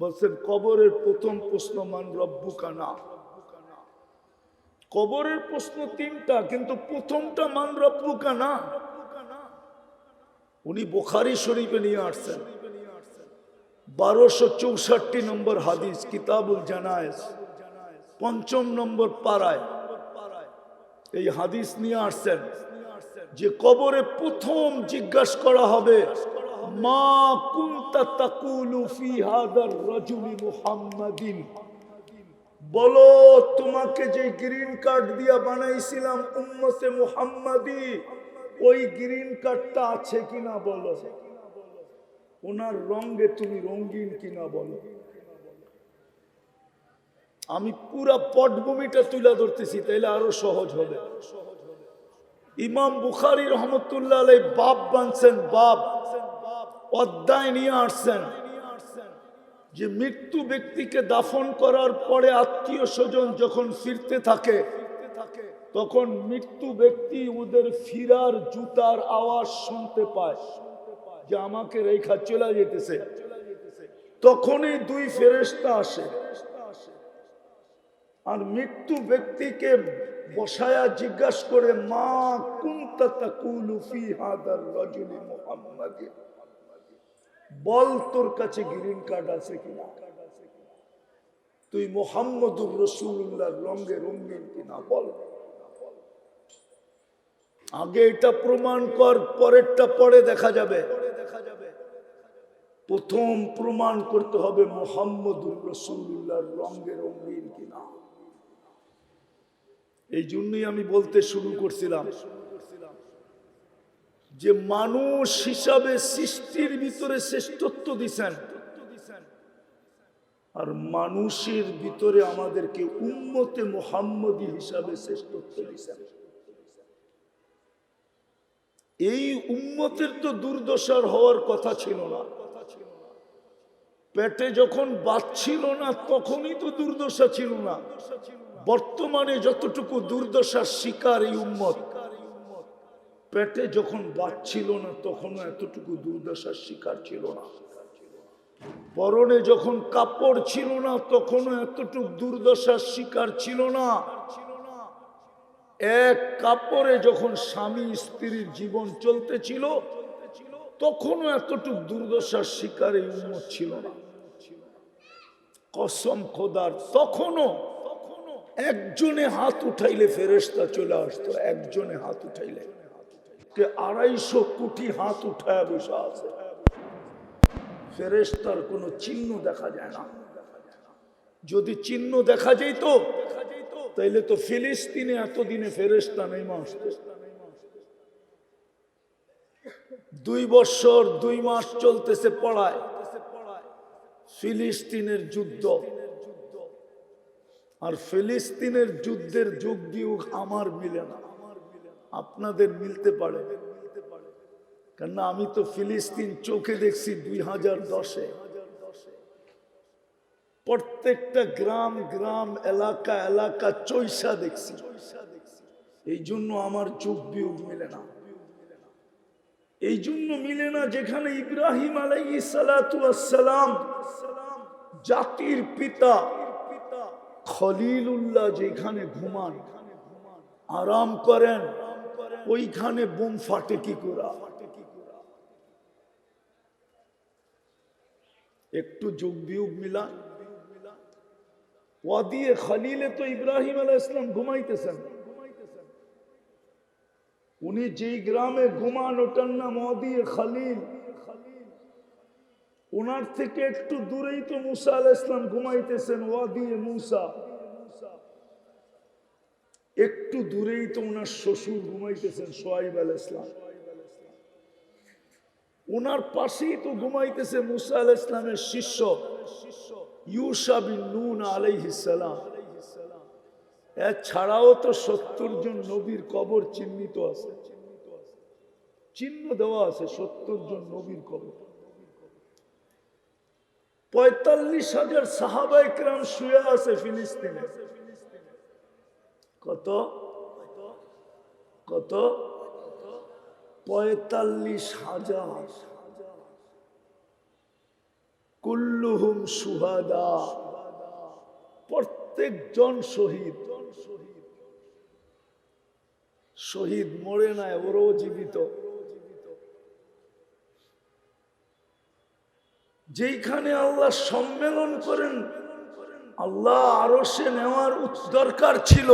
বলছেন, কবরের প্রথম প্রশ্ন মান রব্বু কানা কবরের প্রশ্ন তিনটা, কিন্তু প্রথমটা মান রব্বু কানা উনি বোখারি শরীফে নিয়ে আসছেন। বারোশো চৌষট্টি নম্বর হাদিস, কিতাবুল জানায়েস পঞ্চম নম্বর পাড়ায়। এই হাদিস নিয়ে আসছেন যে কবরে প্রথম জিজ্ঞাসা করা হবে মা কুনতা তাকুলু ফি হাদার রাজুলি মুহাম্মাদিন। বলো, তোমাকে যে গ্রিন কার্ড দিয়া বানাইছিলাম উম্মতে মুহাম্মাদি, ওই গ্রিন কার্ডটা আছে কিনা বলো? ওনার রঙে তুমি রঙিন কিনা বলো? আমি পুরা পটভূমিটা তুলে ধরতেছি, তাইলে আরও সহজ হবে। ইমাম বুখারি রহমতুল্লাহ বাপ বানছেন, বাপ। অধ্যায় নিয়ে আসছেন। যে মৃত্যু ব্যক্তিকে দাফন করার পরে আত্মীয় স্বজন যখন ফিরতে থাকে, তখন মৃত্যু ব্যক্তি ওদের ফিরার জুতার আওয়াজ শুনতে পায় যে আমাকে রেখা চলে যেতেছে। তখনই দুই ফেরেস্তা আসে। আর মৃত্যু ব্যক্তিকে বসায়া জিজ্ঞাসা করে, মা কুনতা তাকুলু ফি হাদার রাজুলি মুহাম্মাদি বল তোর কাছে গ্রিন কার্ড আছে কিনা? তুই মোহাম্মদুর রসুল্লাহর রঙে রঙিন কিনা বল। আগে এটা প্রমাণ কর, পরেরটা পরে দেখা যাবে। প্রথম প্রমাণ করতে হবে মোহাম্মদুর রসুল্লাহর রঙে রঙিন কিনা। এই জন্যই আমি বলতে শুরু করছিলাম। যে মানুষ হিসাবে সৃষ্টির ভিতরে শ্রেষ্ঠত্ব দিছেন, আর মানুষের ভিতরে আমাদেরকে উম্মতে মোহাম্মদী হিসাবে শ্রেষ্ঠত্ব দিছেন। এই উম্মতের তো দুর্দশার হওয়ার কথা ছিল না। পেটে যখন বাচ্ছিল না, তখনই তো দুর্দশা ছিল না। বর্তমানে যতটুকু দুর্দশার শিকার এই উম্মত পেটে যখন বাচ্ছিল না, তখনও এতটুকু দুর্দশার শিকার ছিল না। পরনে যখন কাপড় ছিল না, তখনও এতটুকু দুর্দশার শিকার ছিল না। এক কাপড়ে যখন স্বামী স্ত্রীর জীবন চলতেছিল, তখনও এতটুকু দুর্দশার শিকার এই উন্মত ছিল না। কসম খোদার, তখনও একজনে হাত উঠাইলে ফেরেস্তা চলে আসতো, একজনে হাত উঠাইলে। কে আড়াইশো কোটি হাত উঠায় বসে আছে। ফেরেস্তার কোনো চিহ্ন দেখা যায় না। যদি চিহ্ন দেখা যেত, তাইলে তো ফিলিস্তিনে এতদিনে ফেরেস্তা নেই আসত দুই বছর, দুই মাস চলতেছে পড়ায়। ফিলিস্তিনের যুদ্ধ। আর ফিলিস্তিনের যুদ্ধের যুগ বিয়োগ আমার মিলে না। আপনাদের মিলতে পারে। কেননা আমি তো ফিলিস্তিন চোখে দেখছি দুই হাজার দশে। প্রত্যেকটা গ্রাম গ্রাম, এলাকা এলাকা চৈসা দেখছি। এই জন্য আমার চোখ বিয়োগ মিলে না। এই জন্য মিলে না যেখানে ইব্রাহিম আলাই সালাম জাতির পিতা খলিলুল্লাহ যেখানে ঘুমান, আরাম করেন ওইখানে বোম ফাটে কি করা? একটু যোগ বিয়োগ মিলা ওয়াদিয়ে খালিলে তো ইব্রাহিম আলাহ ইসলাম ঘুমাইতেছেন। উনি যেই গ্রামে ঘুমান, ওটার নাম ওয়াদিয়ে খালিল। ওনার থেকে একটু দূরেই তো মুসা আলাহ ইসলাম ঘুমাইতেছেন ওয়াদিয়ে মুসা। একটু দূরেই তো ওনার শ্বশুর ঘুমাইতেছেন সোয়াইব আল ইসলাম। ওনার পাশেই তো ঘুমাইতেছে মুসা আল ইসলামের শিষ্য ইউসা তো সত্তর জন নবীর কবর চিহ্নিত আছে। চিহ্ন দেওয়া আছে সত্তর জন নবীর কবর। পঁয়তাল্লিশ হাজার সাহাবাই ক্রাম শুয়ে আছে ফিলিস্তিনে। কত? কত? পঁয়তাল্লিশ হাজার। কুল্লুহুম সুহাদা। প্রত্যেকজন শহীদ। শহীদ মরে নাই, ওরও জীবিত। যেইখানে আল্লাহ সম্মেলন করেন, আল্লাহ আরও সে নেওয়ার দরকার ছিল।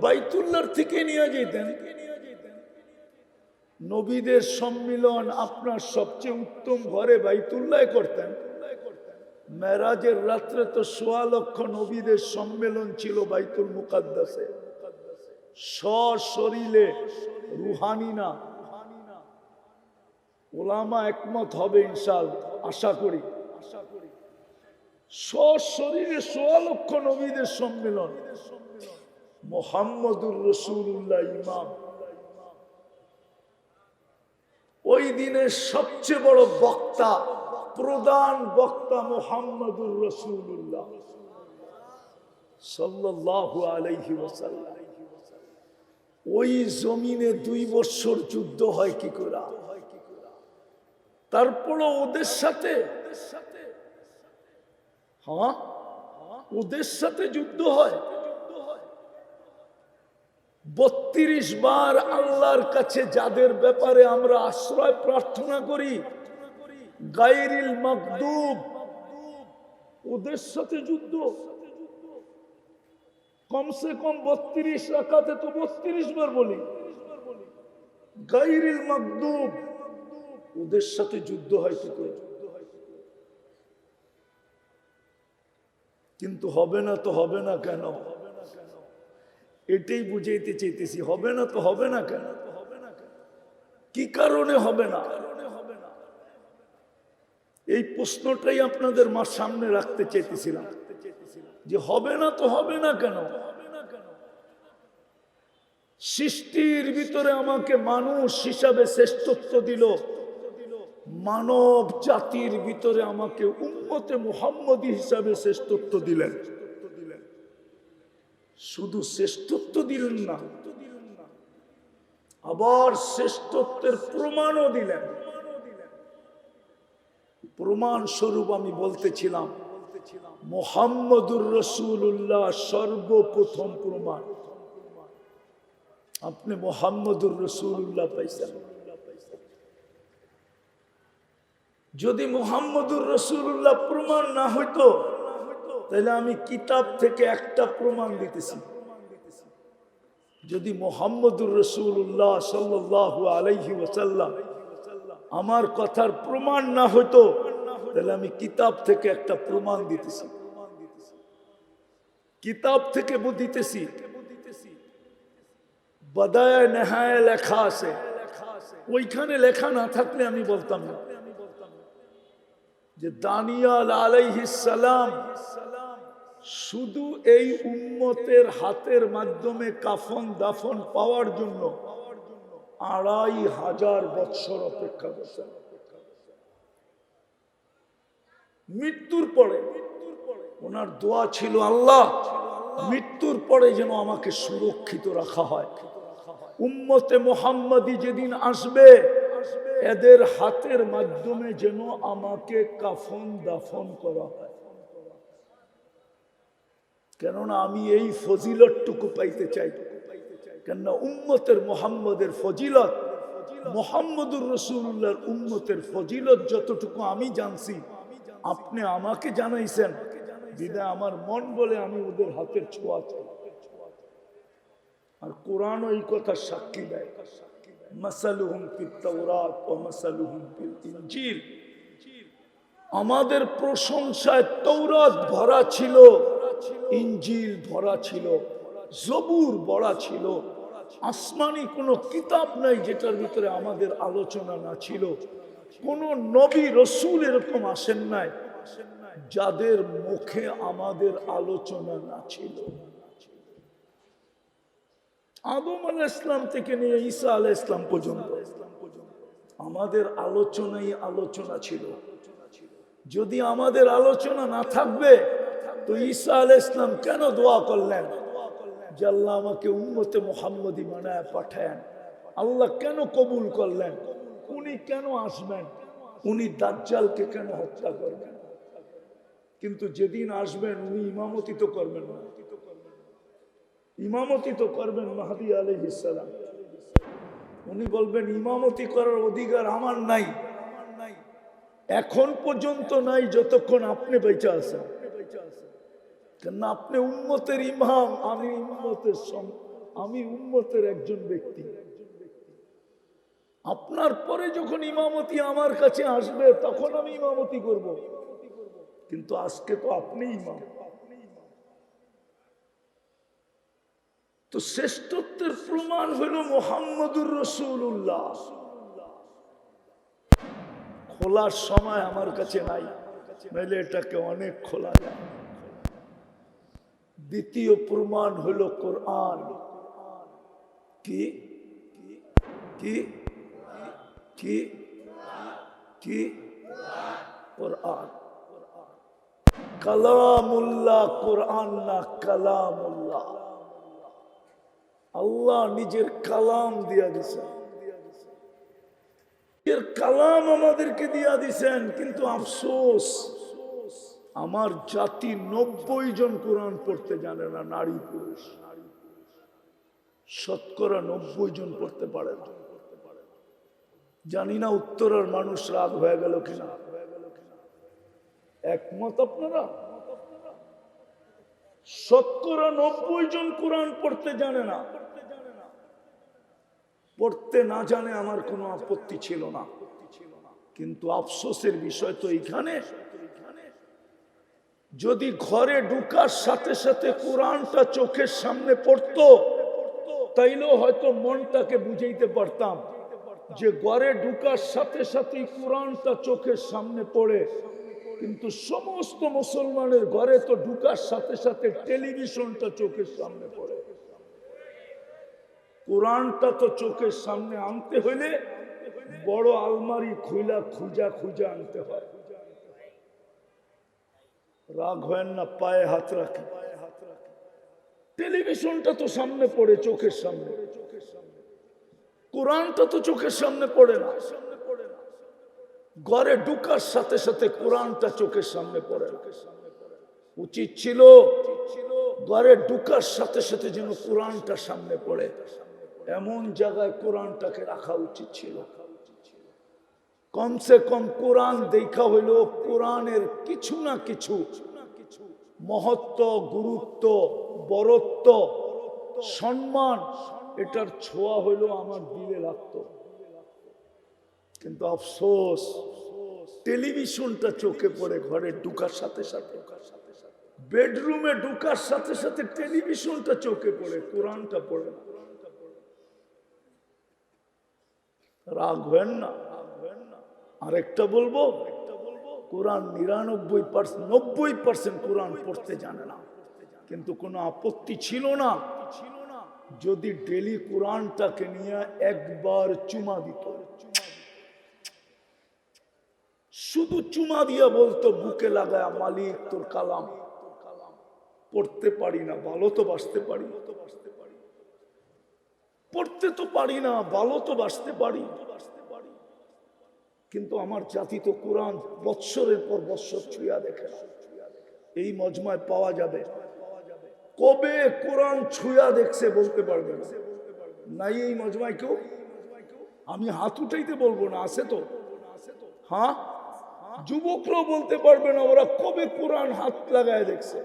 বাইতুল্লার থেকে নিয়ে যেতেন। নবীদের সম্মিলন আপনার সবচেয়ে উত্তম ঘরে বাইতুল্লায় করতেন। মেরাজের রাত্রে তো সোয়া লক্ষ নবীদের সম্মেলন ছিল বাইতুল মুকাদ্দাসে। সশরীরে, রুহানি না। ওলামা একমত হবে ইনশাল, আশা করি। সশরীরে সোয়া লক্ষ নবীদের সম্মেলন। মোহাম্মদুর রসুল্লাহ ইমাম। ওই দিনের সবচেয়ে বড় বক্তা, প্রধান বক্তা মোহাম্মদুর রসুল্লাহ। সাল্লাল্লাহু আলাইহি ওয়াসাল্লাম। ওই জমিনে দুই বছর যুদ্ধ হয় কি করে? তারপরও ওদের সাথে? হ্যাঁ? ওদের সাথে যুদ্ধ হয়? বত্রিশ বার আল্লাহর কাছে যাদের ব্যাপারে আমরা আশ্রয় প্রার্থনা করি গাইরিল মকদুব ওদের সাথে যুদ্ধ। কমসে কম বত্রিশ রাখাতে তো বত্রিশ বার বলি। গাইরিল মকদুব ওদের সাথে যুদ্ধ হয় কি কিন্তু হবে না তো হবে না কেন? এটাই বুঝাইতে চাইতেছি, হবে না তো হবে না কেন? হবে না কি কারণে হবে না? এই প্রশ্নটাই আপনাদের মার সামনে রাখতে চাইতেছিলাম, যে হবে না তো হবে না কেন? সৃষ্টির ভিতরে আমাকে মানুষ হিসাবে শ্রেষ্ঠত্ব দিল, মানব জাতির ভিতরে আমাকে উন্মতে মুহাম্মদী হিসাবে শ্রেষ্ঠত্ব দিলেন। শুধু শ্রেষ্ঠত্ব দিলেন না, আবার শ্রেষ্ঠত্বের প্রমাণও দিলেন। প্রমাণ স্বরূপ আমি বলতেছিলাম, মোহাম্মদুর রসুল্লাহ সর্বপ্রথম প্রমাণ। আপনি মোহাম্মদুর রসুল্লাহ পাইছেন। যদি মোহাম্মদুর রসুল্লাহ প্রমাণ না হইতো তাহলে আমি কিতাব থেকে একটা প্রমাণ দিতেছি। যদি মোহাম্মদুর রসুল্লাহ সাল্লাহ আলাইহি ওসাল্লাম আমার কথার প্রমাণ না হইতো, তাহলে আমি কিতাব থেকে একটা প্রমাণ দিতেছি। কিতাব থেকে দিতেছি। বাদায় নেহায় লেখা আছে। ওইখানে লেখা না থাকলে আমি বলতাম না। যে দানিয়াল আলাইহিসালাম শুধু এই উম্মতের হাতের মাধ্যমে কাফন দাফন পাওয়ার জন্য আড়াই হাজার বৎসর অপেক্ষা করছেন মৃত্যুর পরে ওনার দোয়া ছিল, আল্লাহ, মৃত্যুর পরে যেন আমাকে সুরক্ষিত রাখা হয়। উম্মতে মোহাম্মদী যেদিন আসবে, এদের হাতের মাধ্যমে যেন আমাকে কাফন দাফন করা হয়। কেননা আমি এই ফজিলতটুকু পাইতে চাই। কেননা উম্মতের মোহাম্মদের ফজিলত, মোহাম্মদুর রসুল্লাহর উম্মতের ফজিলত যতটুকু আমি জানছি, আপনি আমাকে জানাইছেন। বিদায় আমার মন বলে আমি ওদের হাতের ছোঁয়া চাই। আর কোরআন এই কথা সাক্ষী দেয়। আমাদের প্রশংসায় তৌরাত ভরা ছিল। ইঞ্জিল ভরা ছিল, জবুর ভরা ছিল, আসমানি কোনো কিতাব নাই যেটার ভিতরে আমাদের আলোচনা না ছিল। কোন নবী রসুল এরকম আসেন নাই, যাদের মুখে আমাদের আলোচনা না ছিল। আদম আল ইসলাম থেকে নিয়ে ঈসা আল ইসলাম পর্যন্ত আমাদের আলোচনাই আলোচনা ছিল। যদি আমাদের আলোচনা না থাকবে তো ঈসা আল ইসলাম কেন দোয়া করলেন? যে আল্লাহ আমাকে উন্মতে মোহাম্মদী বানায় পাঠায়েন। আল্লাহ কেন কবুল করলেন? উনি কেন আসবেন? উনি দাজ্জালকে কেন হত্যা করবেন? কিন্তু যেদিন আসবেন, উনি ইমামতি তো করবেন না। ইমামতি তো করবেন মাহাদি আলহিসাম উনি বলবেন, ইমামতি করার অধিকার আমার নাই। এখন পর্যন্ত নাই, যতক্ষণ আপনি বেঁচে আছেন। কেন আপনি উম্মতের ইমাম? আমি উম্মতের আমি উম্মতের একজন ব্যক্তি। আপনার পরে যখন ইমামতি আমার কাছে আসবে, তখন আমি ইমামতি করব। কিন্তু আজকে তো আপনি ইমাম। তো শ্রেষ্ঠত্বের প্রমাণ হলো মোহাম্মদুর রসুল্লাহ খোলার সময় আমার কাছে নাই, নাইলে এটাকে অনেক খোলা যায়। দ্বিতীয় প্রমাণ হলো কোরআন। কি? কি? কি? কি? কোরআন। কালামুল্লাহ কোরআন না কালামুল্লাহ। আল্লাহ নিজের কালাম দিয়া দিছেন। কালাম আমাদেরকে দিয়া দিছেন, কিন্তু আফসোস। আমার জাতি নব্বই জন কোরআন পড়তে জানে না, নারী পুরুষ। শতকরা নব্বই জন পড়তে পারে না। জানি না উত্তরের মানুষ রাগ হয়ে গেল কিনা। একমত আপনারা? শতকরা নব্বই জন কোরআন পড়তে জানে না। পড়তে না জানে আমার কোনো আপত্তি ছিল না। কিন্তু আফসোসের বিষয় তো এইখানে। যদি ঘরে ঢুকার সাথে সাথে কোরআনটা চোখের সামনে পড়তো, তাইলেও হয়তো মনটাকে বুঝাইতে পারতাম যে ঘরে ঢুকার সাথে সাথে কোরআনটা চোখের সামনে পড়ে। কিন্তু সমস্ত মুসলমানের ঘরে তো ঢুকার সাথে সাথে টেলিভিশনটা চোখের সামনে পড়ে। কোরআনটা তো চোখের সামনে আনতে হইলে বড় আলমারি খুইলা খুঁজা খুঁজা আনতে হয়। রাগ হয় না, পায়ে হাত রাখে। টেলিভিশনটা তো সামনে পড়ে চোখের সামনে। কোরআনটা তো চোখের সামনে পড়ে না। ঘরে ঢুকার সাথে সাথে কোরআনটা চোখের সামনে পড়ে উচিত ছিল ঘরে ঢুকার সাথে সাথে যেন কোরআনটা সামনে পড়ে। এমন জায়গায় কোরআনটাকে রাখা উচিত ছিল। কমসে কম কোরআন দেখা হইল, কোরআনের কিছু না কিছু মহত্ব, গুরুত্ব, বরত্ব, সম্মান, এটার ছোঁয়া হইল আমার দিলে লাগতো। কিন্তু আফসোস, টেলিভিশনটা চোখে পড়ে, ঘরে ঢুকার সাথে সাথে, বেডরুমে ঢুকার সাথে সাথে টেলিভিশনটা চোখে পড়ে, কোরআনটা পড়ে রাগ হেন না। আরেকটা বলব, কোরআন নিরানব্বই পার্সেন্ট নব্বই পার্সেন্ট কোরআন পড়তে জানে না। কিন্তু কোনো আপত্তি ছিল না। যদি ডেলি কোরআনটাকে নিয়ে একবার চুমা দিত। শুধু চুমা দিয়া বলতো, বুকে লাগায় মালিক তোর কালাম। পড়তে পারি না, ভালো তো বাঁচতে পারি। পড়তে তো পারি না, ভালো তো বাঁচতে পারি। কিন্তু আমার জাতি তো কোরআন বৎসরের পর বৎসর ছুঁয়া দেখে এই মজমায় পাওয়া যাবে। কবে কোরআন ছুঁয়া দেখছে বলতে পারবে না। নাই এই মজমায় কেউ? আমি হাত উঠাইতে বলব না, আছে তো? হ্যাঁ? যুবকরাও বলতে পারবে না ওরা কবে কোরআন হাত লাগায় দেখছে,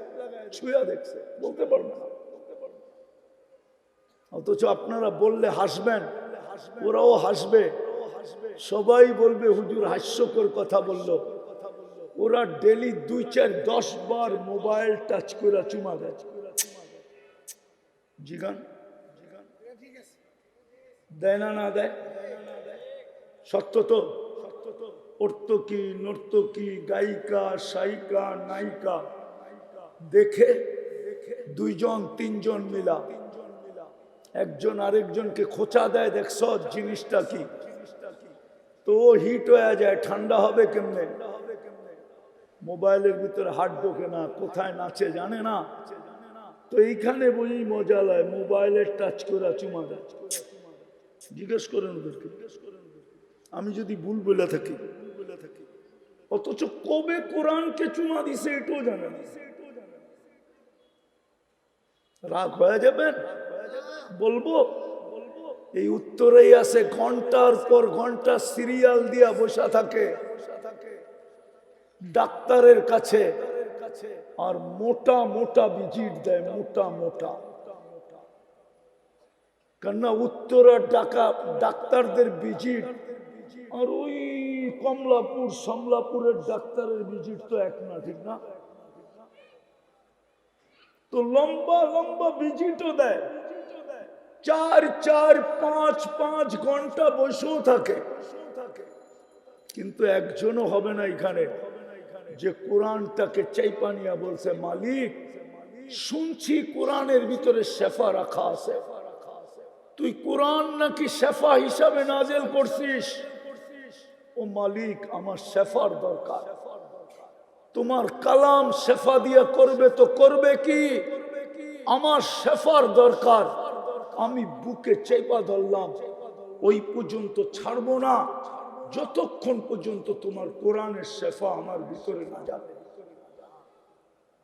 ছুঁয়া দেখছে, বলতে পারবে না। অথচ আপনারা বললে হাসবেন, ওরাও হাসবে। সবাই বলবে, হুজুর হাস্যকর কথা বলল। ওরা ডেলি দুই চার দশ বার মোবাইল টাচ করে চুমা দেয়। জিগান দেয় না না দেয়? সত্য তো? অর্তকি নর্তকী গায়িকা, সাইকা, নায়িকা? দেখে দুইজন, তিনজন মিলা। একজন আরেকজনকে খোঁচা দেয়, দেখছ জিনিসটা কি? তো হিট হয়ে যায়, ঠান্ডা হবে কেমনে? মোবাইলের ভিতরে হাট ঢোকে না, কোথায় নাচে জানে না। তো এইখানে বুঝি মজা লয়, মোবাইলের টাচ করে চুমা দেয়। জিজ্ঞেস করেন ওদেরকে। আমি যদি ভুল বলে থাকি, অথচ কবে কোরআনকে চুমা দিছে এটাও জানে না। রাগ হয়ে যাবেন? বলব? এই উত্তরেই আছে ঘণ্টার পর ঘণ্টা সিরিয়াল দিয়া বসা থাকে। ডাক্তারের কাছে আর মোটা মোটা ভিজিট দেয়, মোটা মোটা। কেননা উত্তরা ডাকা ডাক্তারদের ভিজিট। আর ওই কমলাপুর, সমলাপুরের ডাক্তারের ভিজিট তো এক না, ঠিক না? তো লম্বা লম্বা ভিজিটও দেয়। চার চার, পাঁচ পাঁচ ঘণ্টা বসেও থাকে। কিন্তু একজনও হবে না এখানে। যে কোরআনটাকে চাইপানিয়া বলছে, মালিক, শুনছি কোরআনের ভিতরে শেফা রাখা আছে। তুই কোরআন নাকি শেফা হিসাবে নাজেল করছিস? ও মালিক, আমার শেফার দরকার। তোমার কালাম শেফা দিয়ে করবে তো করবে কি? আমার শেফার দরকার। আমি বুকে চেপা ধরলাম, ওই পর্যন্ত ছাড়বো না। যতক্ষণ পর্যন্ত তোমার কোরআনের শেফা আমার ভিতরে না যাবে।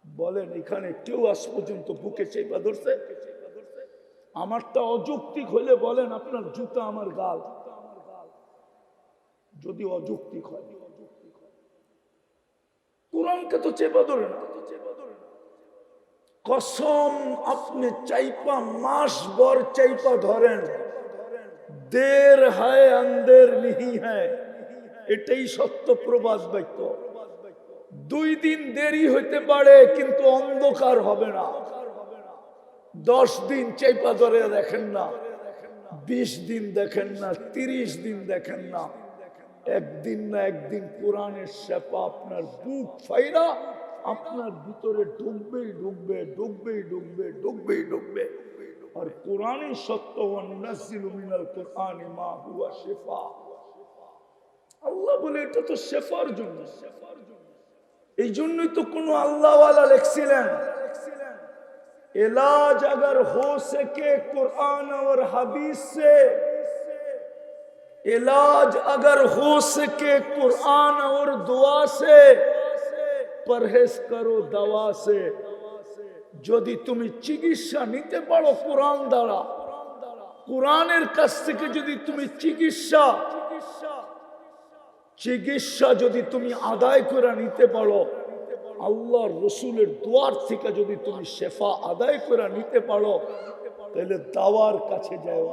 বলেন, এখানে কেউ আজ পর্যন্ত বুকে চেপা ধরছে? আমারটা অযৌক্তিক হলে বলেন, আপনার জুতা আমার গাল। যদি অযৌক্তিক হয়। কোরআনকে তো চেপা ধরে না। কসম, আপনি চাইপা মাস বর চাইপা ধরেন। দের হায়, আন্দের নিহি হ্যায় এটাই সত্য প্রবাস বাক্য দুই দিন দেরি হইতে পারে, কিন্তু অন্ধকার হবে না। দশ দিন চাইপা ধরে দেখেন না। বিশ দিন দেখেন না, তিরিশ দিন দেখেন না। একদিন না একদিন কোরআনের সেপা আপনার বুক ফাইরা আপনার ভিতরে ডুববেই ডুববে ডুববেই ডুববে ডুববেই ডুববে আর কোরআনই সত্য নাসিলু মিনাল কোরআনি মা হুয়া শেফা আল্লাহ বলে এটা তো শেফার জন্য এই জন্যই তো কোনো আল্লাহওয়ালা লিখছিলেন इलाज अगर हो सके कुरान और हदीस से इलाज अगर हो सके कुरान और दुआ से পরহেজ করো দাওয়া সে। যদি তুমি চিকিৎসা নিতে পারো কোরআন দ্বারা, কোরআনের কাছ থেকে যদি তুমি চিকিৎসা চিকিৎসা যদি তুমি আদায় করে নিতে পারো, আল্লাহর রসুলের দুয়ার থেকে যদি তুমি শেফা আদায় করে নিতে পারো, তাহলে দাওয়ার কাছে যাও।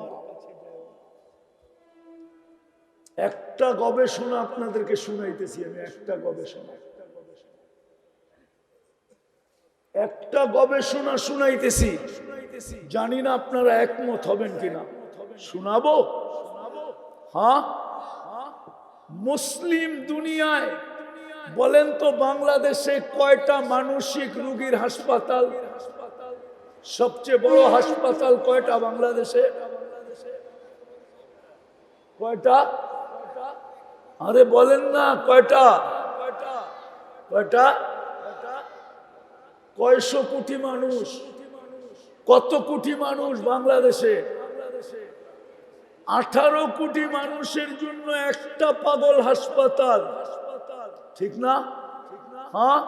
একটা গবেষণা আপনাদেরকে শুনাইতেছি আমি, একটা গবেষণা। একটা গবেষণা শুনাইতেছি। জানি না আপনারা একমত হবেন কিনা। শোনাবো? হ্যাঁ? মুসলিম দুনিয়ায় বলেন তো বাংলাদেশে কয়টা মানসিক রোগীর হাসপাতাল? সবচেয়ে বড় হাসপাতাল কয়টা বাংলাদেশে? কয়টা? আরে বলেন না, কয়টা? কয়টা? কয়টা কয়শো কোটি মানুষ, কত কোটি মানুষ বাংলাদেশে? আঠারো কোটি মানুষের জন্য একটা পাগল হাসপাতাল। ঠিক না? হ্যাঁ?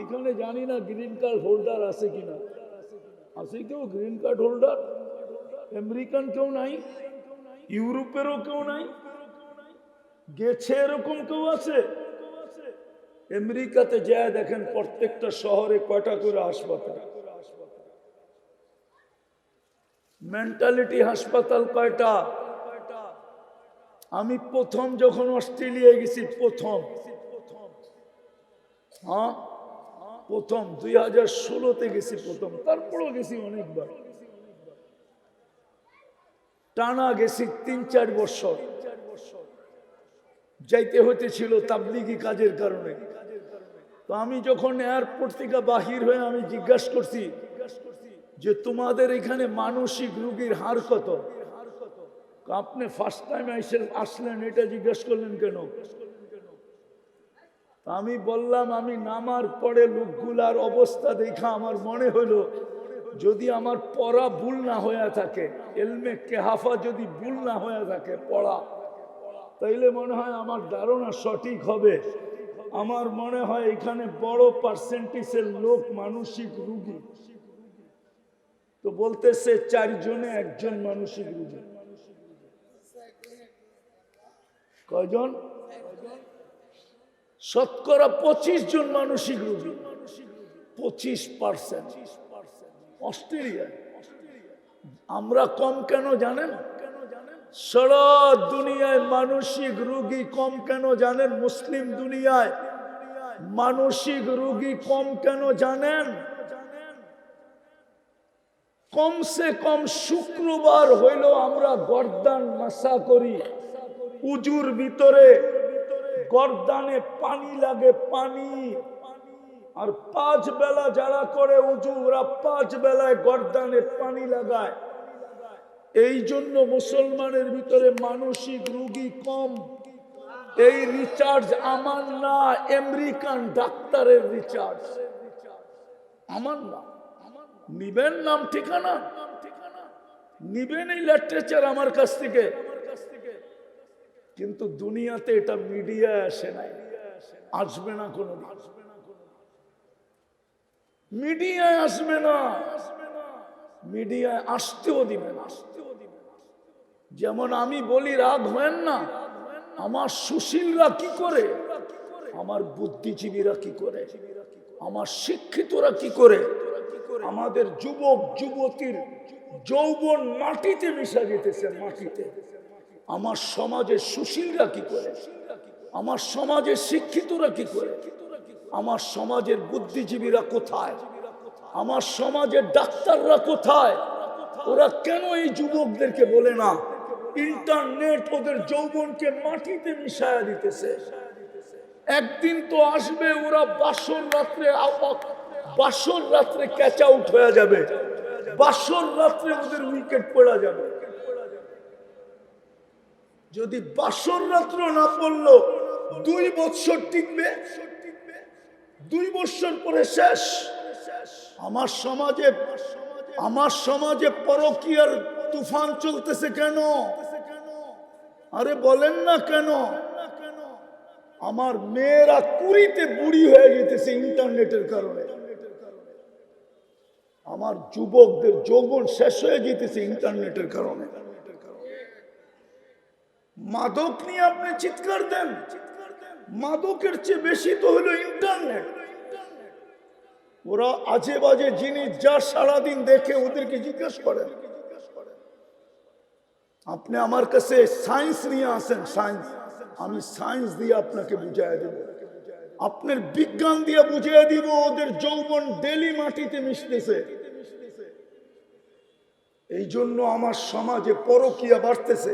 এখানে জানি না গ্রিন কার্ড হোল্ডার আছে কিনা। আছে কেউ গ্রিন কার্ড হোল্ডার? আমেরিকান কেউ নাই? ইউরোপেরও কেউ নাই? গেছে এরকম কেউ আছে? আমেরিকাতে যায় দেখেন প্রত্যেকটা শহরে কয়টা করে হাসপাতাল? মেন্টালিটি হাসপাতাল কয়টা? আমি প্রথম যখন অস্ট্রেলিয়ায় গেছি, প্রথম। হ্যাঁ? প্রথম। দুই হাজার ষোলোতে গেছি প্রথম। তারপরেও গেছি অনেকবার। টানা গেছি তিন চার বছর। যাইতে হতেছিল তাবলিগি কাজের কারণে। তো আমি যখন এয়ারপোর্ট থেকে বাহির হয়ে আমি জিজ্ঞাসা করছি যে তোমাদের এখানে মানসিক রোগীর হার কত? আপনি ফার্স্ট টাইম এসে আসলেন, এটা জিজ্ঞেস করলেন কেন? আমি বললাম, আমি নামার পরে লোকগুলার অবস্থা দেখা আমার মনে হলো, যদি আমার পড়া ভুল না হয়ে থাকে, এলমে কেহাফা যদি ভুল না হয়ে থাকে, পড়া, তাইলে মনে হয় আমার ধারণা সঠিক হবে। আমার মনে হয় এখানে বড় পার্সেন্টেজের লোক মানসিক রুগী। তো বলতেছে চারজনে একজন মানসিক রুগী। কয়জন? শতকরা পঁচিশ জন মানসিক রোগী। পঁচিশ পার্সেন্ট। অস্ট্রেলিয়া আমরা কম কেন জানেন? সারা দুনিয়ায় মানসিক কম কেন জানেন? মুসলিম দুনিয়ায় মানসিক কম কেন জানেন? কমসে কম শুক্রবার হইল আমরা গর্দান মাসা করি। উজুর ভিতরে গর্দানে পানি লাগে, পানি। আর পাঁচ বেলা যারা করে উজু ওরা পাঁচ বেলায় গর্দানে পানি লাগায়। এই জন্য মুসলমানের ভিতরে মানসিক রোগী কম। এই রিচার্জ আমার না, আমেরিকান ডাক্তারের রিচার্জ আমার না। নিবেন নাম ঠিকানা? নিবেন এই লিটারেচার আমার কাছ থেকে। কিন্তু দুনিয়াতে এটা মিডিয়ায় আসে নাই। আসবে না কোনো আসবে না মিডিয়ায় আসবে না। মিডিয়ায় আসতেও দিবে না। যেমন আমি বলি, রাগ হেন না। আমার সুশীলরা কি করে? আমার বুদ্ধিজীবীরা কি করে? আমার শিক্ষিতরা কি করে? আমাদের যুবক, যুবতীর যৌবন মাটিতে মিশা যেতেছে মাটিতে। আমার সমাজের সুশীলরা কি করে? আমার সমাজের শিক্ষিতরা কি করে? আমার সমাজের বুদ্ধিজীবীরা কোথায়? আমার সমাজের ডাক্তাররা কোথায়? ওরা কেন এই যুবকদেরকে বলে না? ইন্টারনেট ওদের যৌবনকে মাটিতে মিশায়া দিতেছে। একদিন তো আসবে, ওরা বাসর রাত্রে বাসর রাত্রে ক্যাচ আউট হয়ে যাবে। বাসর রাত্রে ওদের উইকেট পড়া যাবে। যদি বাসর রাত্র না পড়ল, দুই বছর টিকবে। দুই বৎসর পরে শেষ। আমার সমাজে আমার সমাজে পরকীয়ার তুফান চলতেছে কেন? আরে বলেন না কেন? আমার মেয়েরা কুড়িতে বুড়ি হয়ে যেতেছে ইন্টারনেটের কারণে। আমার যুবকদের যৌবন শেষ হয়ে যেতেছে ইন্টারনেটের কারণে। মাদক নিয়ে আপনি চিৎকার দেন। মাদকের চেয়ে বেশি তো হলো ইন্টারনেট। ওরা আজে বাজে জিনিস যা সারাদিন দেখে ওদেরকে জিজ্ঞেস করেন আপনি আমার কাছে সায়েন্স নিয়ে আসেন, সায়েন্স। আমি সায়েন্স দিয়ে আপনাকে বুঝাই দেব। আপনার বিজ্ঞান দিয়ে বুঝিয়ে দিব, ওদের যৌবন ডেলি মাটিতে মিশতেছে। এই জন্য আমার সমাজে পরকিয়া বাড়তেছে।